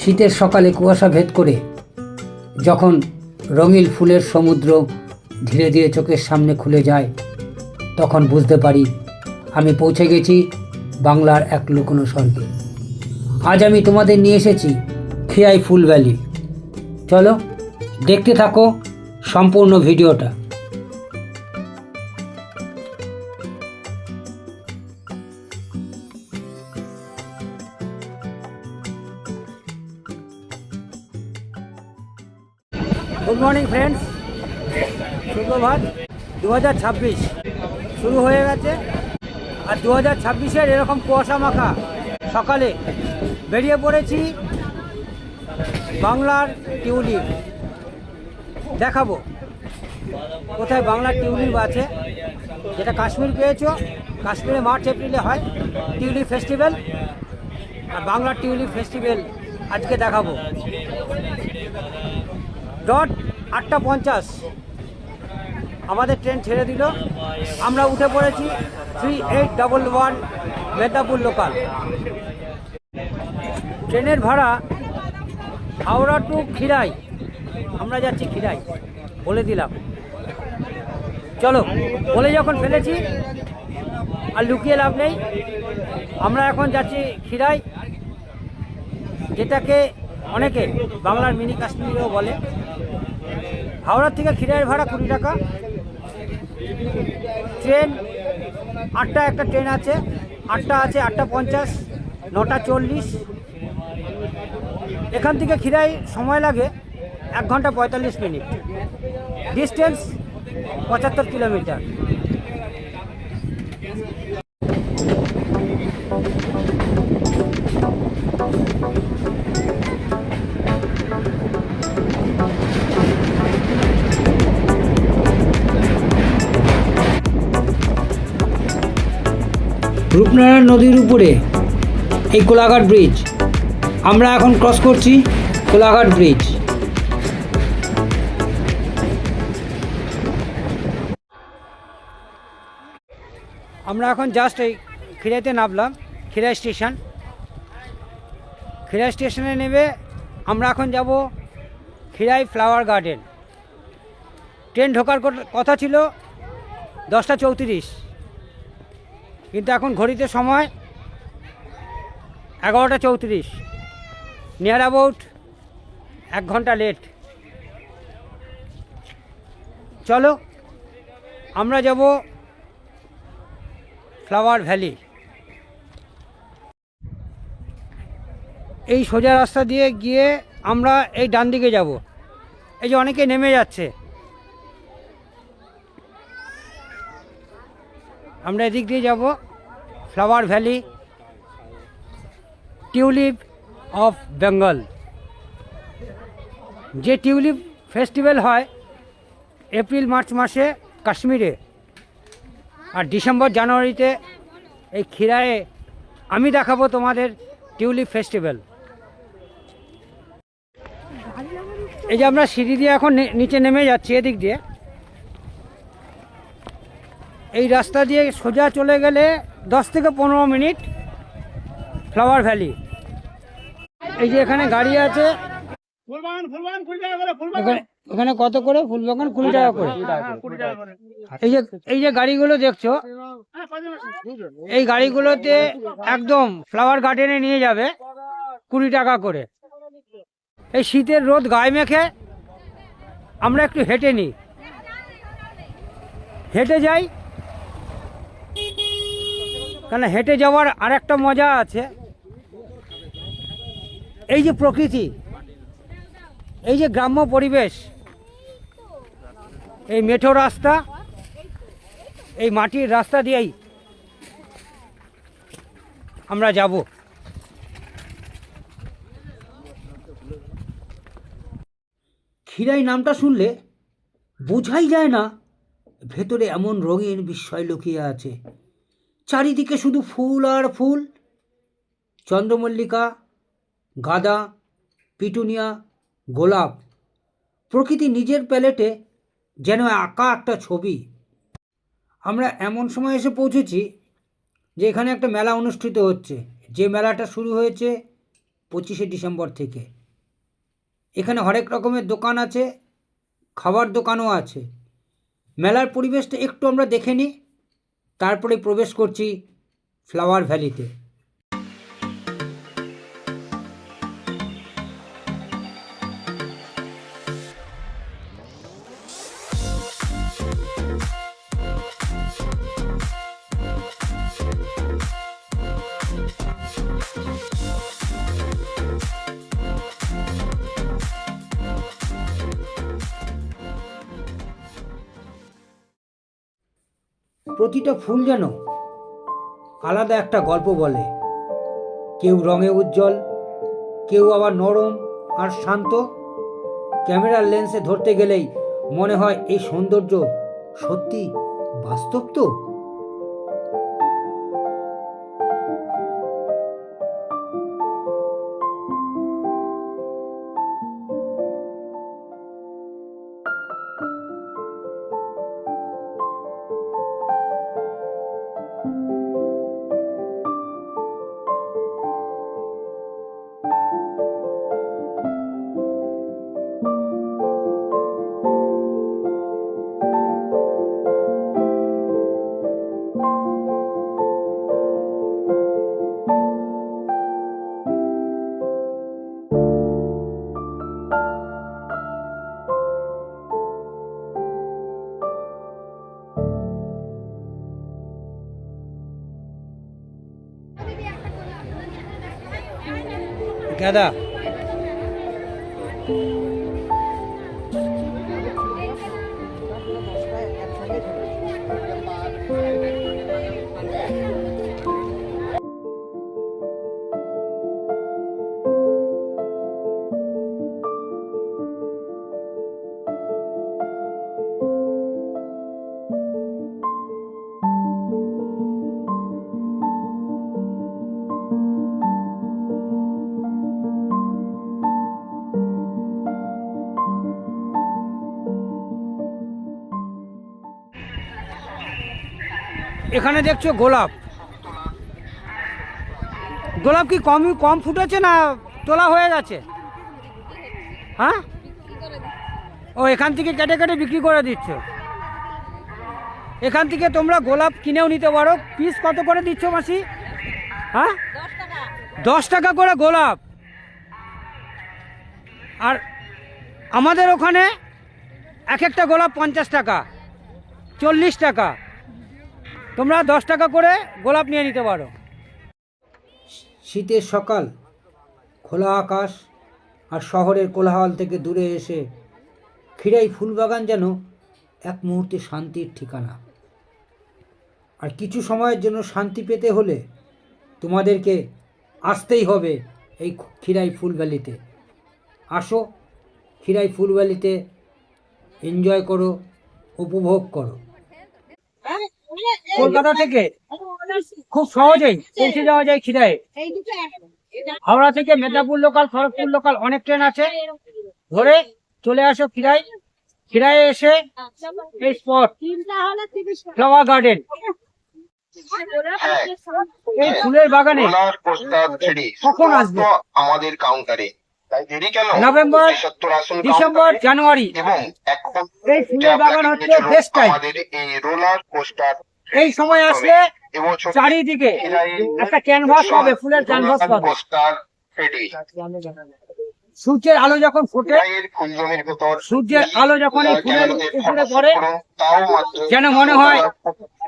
শীতের সকালে কুয়াশা ভেদ করে যখন রঙিন ফুলের সমুদ্র ধীরে ধীরে চোখের সামনে খুলে যায়, তখন বুঝতে পারি আমি পৌঁছে গেছি বাংলার এক লুকোনো স্বর্গে আজ আমি তোমাদের নিয়ে এসেছি খেয়াই ফুল ভ্যালি চলো দেখতে থাকো সম্পূর্ণ ভিডিওটা। গুড মর্নিং ফ্রেন্ডস সুপ্রভাত দু হাজার ছাব্বিশ। শুরু হয়ে গেছে। আর দু হাজার ছাব্বিশের এরকম কুয়াশা মাখা সকালে বেরিয়ে পড়েছি বাংলার টিউলিপ। দেখাবো কোথায় বাংলার টিউলিপ আছে। যেটা কাশ্মীর পেয়েছ। কাশ্মীরে মার্চ, এপ্রিলে হয় টিউলিপ ফেস্টিভ্যাল। আর বাংলার টিউলিপ ফেস্টিভ্যাল আজকে দেখাবো। ডট আটটা পঞ্চাশ। আমাদের ট্রেন ছেড়ে দিল। আমরা উঠে পড়েছি three eight double one Medinipur local. ট্রেনের ভাড়া হাওড়া টু খিরাই। আমরা যাচ্ছি খিরাই, বলে দিলাম। চলো, বলে যখন ফেলেছি, আর লুকিয়ে লাভ নেই, আমরা এখন যাচ্ছি খিরাই, যেটাকে অনেকে বাংলার মিনি কাশ্মীরেও বলে। হাওড়ার থেকে খিরাইয়ের ভাড়া কুড়ি টাকা। ট্রেন, আটটা একটা ট্রেন আছে, আটটা আছে, আটটা পঞ্চাশ, নটা চল্লিশ। এখান থেকে খিরাই সময় লাগে এক ঘণ্টা পঁয়তাল্লিশ মিনিট। ডিস্টেন্স পঁচাত্তর কিলোমিটার। রূপনারায়ণ নদীর উপরে, এই কোলাঘাট ব্রিজ আমরা এখন ক্রস করছি কোলাঘাট ব্রিজ আমরা এখন জাস্ট এই খিরাইতে নামলাম খিরাই স্টেশন খিরাই স্টেশনে নেবে আমরা এখন যাব খিরাই ফ্লাওয়ার গার্ডেন ট্রেন ঢোকার কথা ছিল দশটা চৌত্রিশ। কিন্তু এখন ঘড়িতে সময় এগারোটা চৌত্রিশ। নিয়ার অ্যাবাউট এক ঘণ্টা লেট চলো, আমরা যাব ফ্লাওয়ার ভ্যালি এই সোজা রাস্তা দিয়ে গিয়ে আমরা এই ডান দিকে যাব। এই যে অনেকে নেমে যাচ্ছে। আমরা এদিক দিয়ে যাব flower valley tulip of Bengal যে টিউলিপ ফেস্টিভ্যাল হয় এপ্রিল মার্চ মাসে কাশ্মীরে আর ডিসেম্বর জানুয়ারিতে এই খিরায়ে আমি দেখাবো তোমাদের টিউলিপ ফেস্টিভ্যাল এই যে আমরা সিঁড়ি দিয়ে এখন নিচে নেমে যাচ্ছি এদিক দিয়ে। এই রাস্তা দিয়ে সোজা চলে গেলে দশ থেকে পনেরো মিনিট ফ্লাওয়ার ভ্যালি। এই যে এখানে গাড়ি আছে। এখানে কত করে? ফুল বাগান কুড়ি টাকা করে। কুড়ি টাকা করে। এই যে এই যে গাড়িগুলো দেখছ হ্যাঁ? এই গাড়িগুলোতে একদম ফ্লাওয়ার গার্ডেনে নিয়ে যাবে কুড়ি টাকা করে। এই শীতের রোদ গায়ে মেখে আমরা একটু হেঁটে নিই। হেঁটে যাই কেন হেঁটে যাওয়ার আর একটা মজা আছে। এই যে প্রকৃতি, এই যে গ্রাম্য পরিবেশ, এই মেঠো রাস্তা, এই মাটির রাস্তা দিয়েই আমরা যাব। খিরাই নামটা শুনলে বোঝাই যায় না, ভেতরে এমন রঙিন বিস্ময় লুকিয়ে আছে। চারিদিকে শুধু ফুল আর ফুল। চন্দ্রমল্লিকা, গাঁদা, পিটুনিয়া, গোলাপ। প্রকৃতি নিজের প্যালেটে যেন আঁকা একটা ছবি। আমরা এমন সময় এসে পৌঁছেছি যে এখানে একটা মেলা অনুষ্ঠিত হচ্ছে। যে মেলাটা শুরু হয়েছে পঁচিশে ডিসেম্বর থেকে। এখানে হরেক রকমের দোকান আছে, খাবার দোকানও আছে। মেলার পরিবেশটা একটু আমরা দেখে নিই। তারপরে প্রবেশ করছি ফ্লাওয়ার ভ্যালিতে প্রতিটা ফুল যেন আলাদা একটা গল্প বলে। কেউ রঙে উজ্জ্বল, কেউ আবার নরম আর শান্ত। ক্যামেরার লেন্সে ধরতে গেলেই মনে হয় এই সৌন্দর্য সত্যি বাস্তব তো? গাদা এখানে দেখছ গোলাপ। গোলাপ কি কম কম ফুটেছে না তোলা হয়ে গেছে? হ্যাঁ? ও, এখান থেকে কেটে কেটে বিক্রি করে দিচ্ছ। এখান থেকে তোমরা গোলাপ কিনেও নিতে পারো। পিস কত করে দিচ্ছ মাসি? হ্যাঁ? দশ টাকা করে গোলাপ। আর আমাদের ওখানে এক একটা গোলাপ পঞ্চাশ টাকা, চল্লিশ টাকা। তোমরা দশ টাকা করে গোলাপ নিয়ে নিতে পারো। শীতের সকাল, খোলা আকাশ আর শহরের কোলাহল থেকে দূরে এসে খিরাই ফুলবাগান যেন এক মুহূর্তে শান্তির ঠিকানা। আর কিছু সময়ের জন্য শান্তি পেতে হলে তোমাদেরকে আসতেই হবে এই খিরাই ফুল ভ্যালিতে আসো খিরাই ফুল ভ্যালিতে এনজয় করো, উপভোগ করো। কলকাতা থেকে খুব সহজেই পৌঁছে যাওয়া যায় খিরায় হাওড়া থেকে মেদিনীপুর লোকাল খড়গপুর লোকাল অনেক ট্রেন আছে। ধরে চলে আসো খিরাই খিরায় এসে এই স্পট ফ্লাওয়ার গার্ডেন এই ফুলের বাগানে কখন আসবে? আমাদের কাউন্টারে নভেম্বর, ডিসেম্বর জানুয়ারি। এবং এই ফুলের বাগান হচ্ছে বেস্ট টাইম আমাদের এই রোলার কোস্টার এই সময় আসলে চারিদিকে একটা ক্যানভাস হবে ফুলের ক্যানভাস পাবে। সূর্যের আলো যখন ফোটে সূর্যের আলো যখন এই ফুলের উপরে পড়ে যেন মনে হয়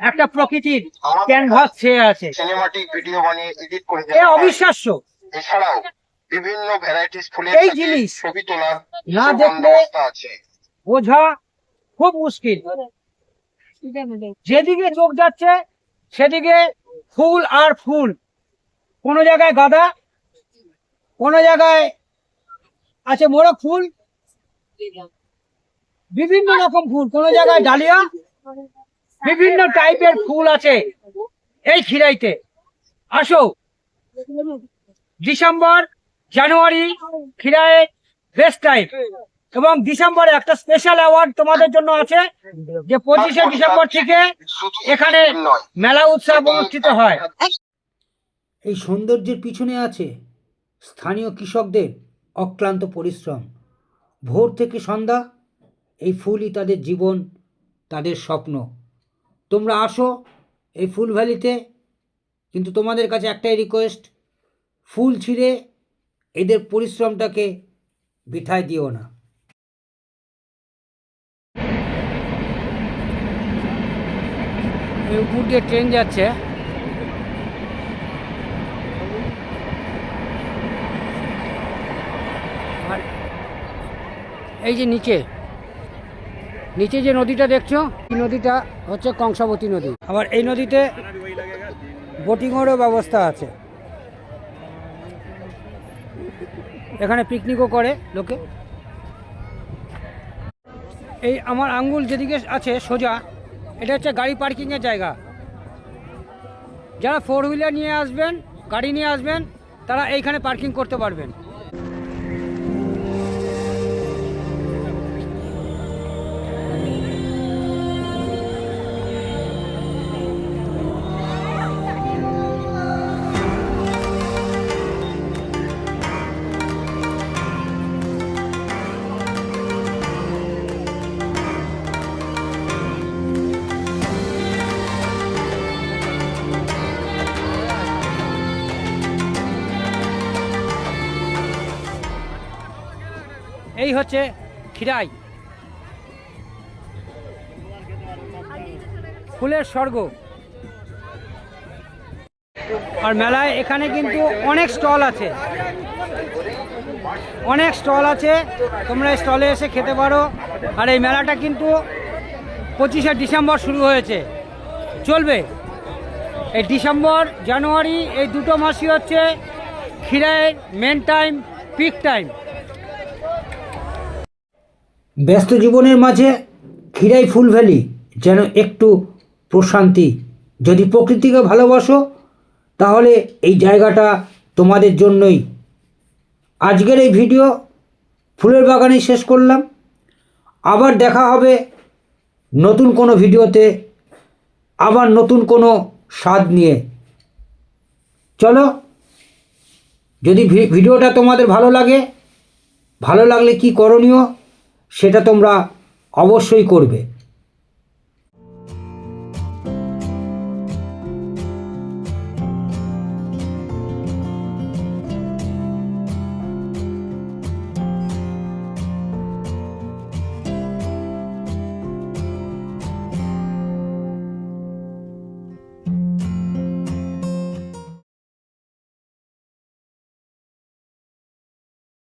একটা প্রকৃতির ক্যানভাস ছেয়ে আছে। সিনেমাটিক ভিডিও বানিয়ে এডিট করে এ অবিশ্বাস্য। এছাড়াও বিভিন্ন ভ্যারাইটিস ফুলের এই জিনিস ছবি তোলার না দেখলে বোঝা খুব মুশকিল। যেদিকে চোখ যাচ্ছে, সেদিকে ফুল আর ফুল। কোনো জায়গায় গাঁদা, কোনো জায়গায় আছে মোরগ ফুল? বিভিন্ন রকম ফুল, কোনো জায়গায় ডালিয়া? বিভিন্ন টাইপের ফুল আছে এই খিরাইতে। আসো। ডিসেম্বর, জানুয়ারি খিরায় বেস্ট টাইম এবং ডিসেম্বরে একটা স্পেশাল অ্যাওয়ার্ড তোমাদের জন্য আছে, যে পঁচিশে ডিসেম্বর থেকে এখানে মেলা উৎসব অনুষ্ঠিত হয়। এই সৌন্দর্যের পিছনে আছে স্থানীয় কৃষকদের অক্লান্ত পরিশ্রম। ভোর থেকে সন্ধ্যা এই ফুলই তাদের জীবন, তাদের স্বপ্ন। তোমরা আসো এই ফুল ভ্যালিতে, কিন্তু তোমাদের কাছে একটাই রিকোয়েস্ট ফুল ছিঁড়ে এদের পরিশ্রমটাকে বৃথায় দিও না। উপর দিয়ে ট্রেন যাচ্ছে। আর এই যে নিচে নিচে যে নদীটা দেখছ, এই নদীটা হচ্ছে কংসাবতী নদী। আবার এই নদীতে বোটিংয়েরও ব্যবস্থা আছে। এখানে পিকনিকও করে লোকে। এই আমার আঙ্গুল যেদিকে আছে সোজা এটা হচ্ছে গাড়ি পার্কিংয়ের জায়গা। যারা ফোর হুইলার নিয়ে আসবেন, গাড়ি নিয়ে আসবেন, তারা এইখানে পার্কিং করতে পারবেন। এই হচ্ছে খিরাই। ফুলের স্বর্গ। আর মেলায় এখানে কিন্তু অনেক স্টল আছে। অনেক স্টল আছে। তোমরা স্টলে এসে খেতে পারো। আর এই মেলাটা কিন্তু পঁচিশে ডিসেম্বর শুরু হয়েছে। চলবে। এই ডিসেম্বর, জানুয়ারি এই দুটো মাসই হচ্ছে খিরাইয়ের মেন টাইম পিক টাইম ব্যস্ত জীবনের মাঝে খিরাই ফুল ভ্যালি, যেন একটু প্রশান্তি। যদি প্রকৃতিকে ভালোবাসো, তাহলে এই জায়গাটা তোমাদের জন্যই। আজকের এই ভিডিও ফুলের বাগানে শেষ করলাম। আবার দেখা হবে নতুন কোনো ভিডিওতে, আবার নতুন কোনো স্বাদ নিয়ে। চলো, যদি ভিডিওটা তোমাদের ভালো লাগে, ভালো লাগলে কি করণীয়? সেটা তোমরা অবশ্যই করবে।